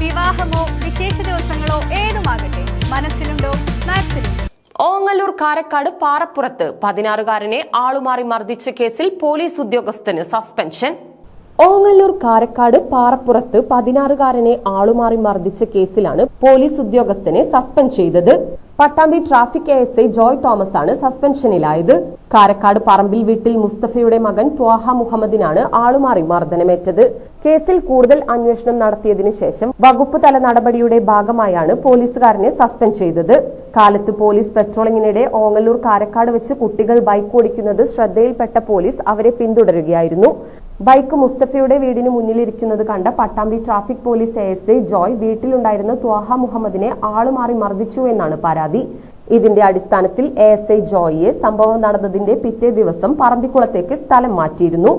വിവാഹമോ വിശേഷ ദിവസങ്ങളോ ഏതുമാകട്ടെ മനസ്സിലുണ്ടോ മാക്സിലുണ്ടോ ഓങ്ങല്ലൂർ കാരക്കാട് പാറപ്പുറത്ത് പതിനാറുകാരനെ ആളുമാറി മർദ്ദിച്ച കേസിൽ പോലീസ് ഉദ്യോഗസ്ഥന് സസ്പെൻഷൻ. ഓങ്ങല്ലൂർ കാരക്കാട് പാറപ്പുറത്ത് പതിനാറുകാരനെ ആളുമാറി മർദ്ദിച്ച കേസിലാണ് പോലീസ് ഉദ്യോഗസ്ഥനെ സസ്പെൻഡ് ചെയ്തത്. Pattambi traffic A S I Joy Thomas ആണ് സസ്പെൻഷനിലായത്. കാരക്കാട് പറമ്പിൽ വീട്ടിൽ മുസ്തഫയുടെ മകൻ ത്വാഹ മുഹമ്മദിനാണ് ആളുമാറി മർദ്ദനമേറ്റത്. കേസിൽ കൂടുതൽ അന്വേഷണം നടത്തിയതിനു ശേഷം വകുപ്പ് തല നടപടിയുടെ ഭാഗമായാണ് പോലീസുകാരനെ സസ്പെൻഡ് ചെയ്തത്. കാലത്ത് പോലീസ് പെട്രോളിങ്ങിനിടെ ഓങ്ങല്ലൂർ കാരക്കാട് വെച്ച് കുട്ടികൾ ബൈക്ക് ഓടിക്കുന്നത് ശ്രദ്ധയിൽപ്പെട്ട പോലീസ് അവരെ പിന്തുടരുകയായിരുന്നു. ബൈക്ക് മുസ്തഫയുടെ വീടിന് മുന്നിലിരിക്കുന്നത് കണ്ട Pattambi traffic police S I Joy വീട്ടിലുണ്ടായിരുന്ന Thwaha മുഹമ്മദിനെ ആളുമാറി മർദ്ദിച്ചു എന്നാണ് പരാതി. ഇതിന്റെ അടിസ്ഥാനത്തിൽ എസ് ഐ ജോയിയെ സംഭവം നടന്നതിന്റെ പിറ്റേ ദിവസം പറമ്പിക്കുളത്തേക്ക് സ്ഥലം മാറ്റിയിരുന്നു.